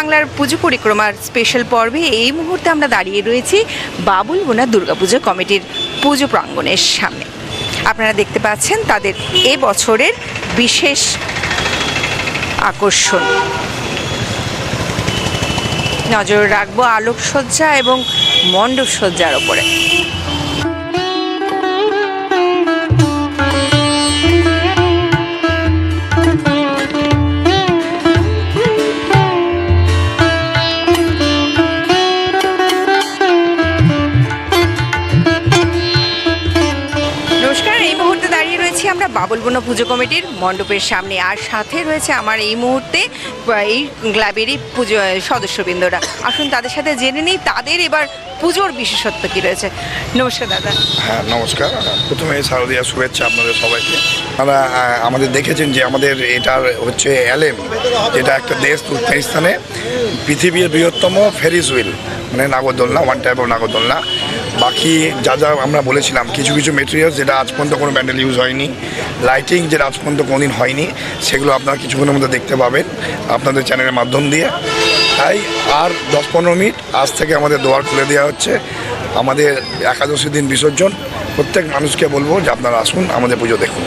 বাংলার পুজো পরিক্রমার স্পেশাল পর্বে এই মুহূর্তে আমরা দাঁড়িয়ে রয়েছি বাবুল বোনা দুর্গাপুজো কমিটির পুজো প্রাঙ্গণের সামনে। আপনারা দেখতে পাচ্ছেন তাদের এ বছরের বিশেষ আকর্ষণ। নজর রাখব আলোকসজ্জা এবং মণ্ডপসজ্জার ওপরে। আমরা বাবুলবন পুজো কমিটির মণ্ডপের সামনে আর সাথে রয়েছে আমার এই মুহূর্তে এই ক্লাবেরই পুজো সদস্যবৃন্দরা। আসুন তাদের সাথে জেনে নিই তাদের এবার পুজোর বিশেষত্ব কি রয়েছে। নমস্কার দাদা। হ্যাঁ নমস্কার। প্রথমে শারদীয়া শুভেচ্ছা আপনাদের সবাইকে। আপনারা আমাদের দেখেছেন যে আমাদের এটার হচ্ছে অ্যালেম, যেটা একটা দেশ তুর্কমেনিস্তানে পৃথিবীর বৃহত্তম ফেরিস হুইল মানে নাগরদোলনা ওয়ান টাইপ অফ নাগরদোলনা। বাকি যা যা আমরা বলেছিলাম, কিছু কিছু মেটেরিয়ালস যেটা আজ পর্যন্ত কোনো ব্যান্ডেল ইউজ হয়নি লাইটিং যেটা আজ পর্যন্ত কোনোদিন হয়নি, সেগুলো আপনারা কিছুক্ষণের মধ্যে দেখতে পাবেন আপনাদের চ্যানেলের মাধ্যম দিয়ে। তাই আর দশ পনেরো মিনিট আজ থেকে আমাদের দোয়ার খুলে দেওয়া হচ্ছে। আমাদের একাদশী দিন বিসর্জন। প্রত্যেক মানুষকে বলব যে আপনারা আসুন, আমাদের পুজো দেখুন।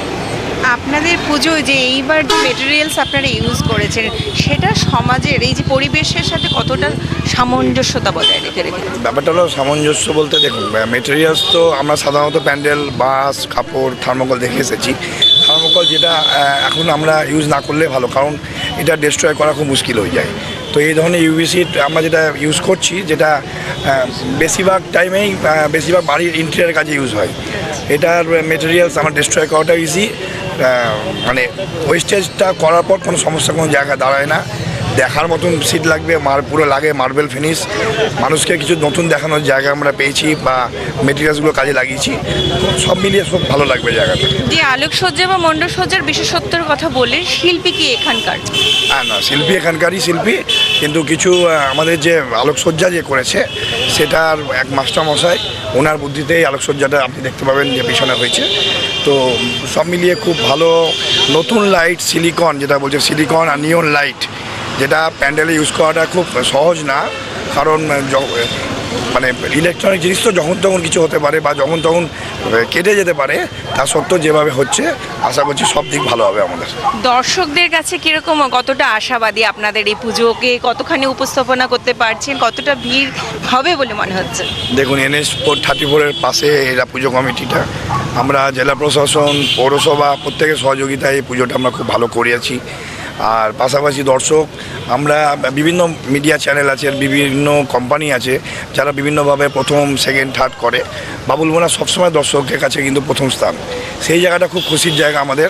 আপনাদের পুজো যে এইবার যে মেটেরিয়ালস আপনারা ইউজ করেছেন, সেটা সমাজের এই যে পরিবেশের সাথে কতটা সামঞ্জস্যতা বজায় রেখে রেখে ব্যাপারটা হলো সামঞ্জস্য বলতে দেখুন মেটেরিয়ালস তো আমরা সাধারণত প্যান্ডেল, বাস, কাপড় থার্মোকল দেখে এসেছি। থার্মোকল যেটা এখন আমরা ইউজ না করলে ভালো, কারণ এটা ডিস্ট্রয় করা খুব মুশকিল হয়ে যায়। তো এই ধরনের ইউভিসি আমরা যেটা ইউজ করছি, যেটা বেশিরভাগ টাইমেই বেশিরভাগ বাড়ির ইন্টেরিয়ার কাজে ইউজ হয়। এটার মেটেরিয়ালস আমার ডিস্ট্রয় করাটা ইজি মানে ওয়েস্টেজটা করার পর কোনো সমস্যা কোনো জায়গায় দাঁড়ায় না। দেখার মতন সিট লাগবে মার পুরো লাগে মার্বেল ফিনিশ মানুষকে কিছু নতুন দেখানোর জায়গা আমরা পেয়েছি বা মেটেরিয়ালসগুলো কাজে লাগিয়েছি। সব মিলিয়ে খুব ভালো লাগবে জায়গাটা। যে আলোকসজ্জা বা মণ্ডপসজ্জার বিশেষত্বের কথা বললেন শিল্পী কি এখানকার? হ্যাঁ না শিল্পী এখানকারই শিল্পী। কিন্তু কিছু আমাদের যে আলোকসজ্জা যে করেছে সেটার এক মাস্টার মশাই ওনার বুদ্ধিতেই আলোকসজ্জাটা আপনি দেখতে পাবেন যে পিছনে হয়েছে। তো সব মিলিয়ে খুব ভালো নতুন লাইট সিলিকন যেটা বলছে সিলিকন আর নিয়ন লাইট যেটা প্যান্ডেলে ইউজ করাটা খুব সহজ না কারণ মানে ইলেকট্রনিক জিনিস তো যখন তখন কিছু হতে পারে বা যখন তখন কেটে যেতে পারে তা সত্ত্বেও যেভাবে হচ্ছে আশা করছি সব দিক ভালো হবে আমাদের। দর্শকদের কাছে কীরকম কতটা আশাবাদী আপনাদের এই পুজোকে কতখানি উপস্থাপনা করতে পারছেন কতটা ভিড় হবে বলে মনে হচ্ছে? দেখুন এনএস ফোর থার্টি ফোরের পাশে এরা পুজো কমিটিটা আমরা জেলা প্রশাসন পৌরসভা প্রত্যেকের সহযোগিতায় এই পুজোটা আমরা খুব ভালো করিয়েছি। আর পাশাপাশি দর্শক, আমরা বিভিন্ন মিডিয়া চ্যানেল আছে, বিভিন্ন কোম্পানি আছে, যারা বিভিন্নভাবে প্রথম সেকেন্ড থার্ড করে। বাবুল বোনা সবসময় দর্শকের কাছে কিন্তু প্রথম স্থান। সেই জায়গাটা খুব খুশির জায়গা আমাদের।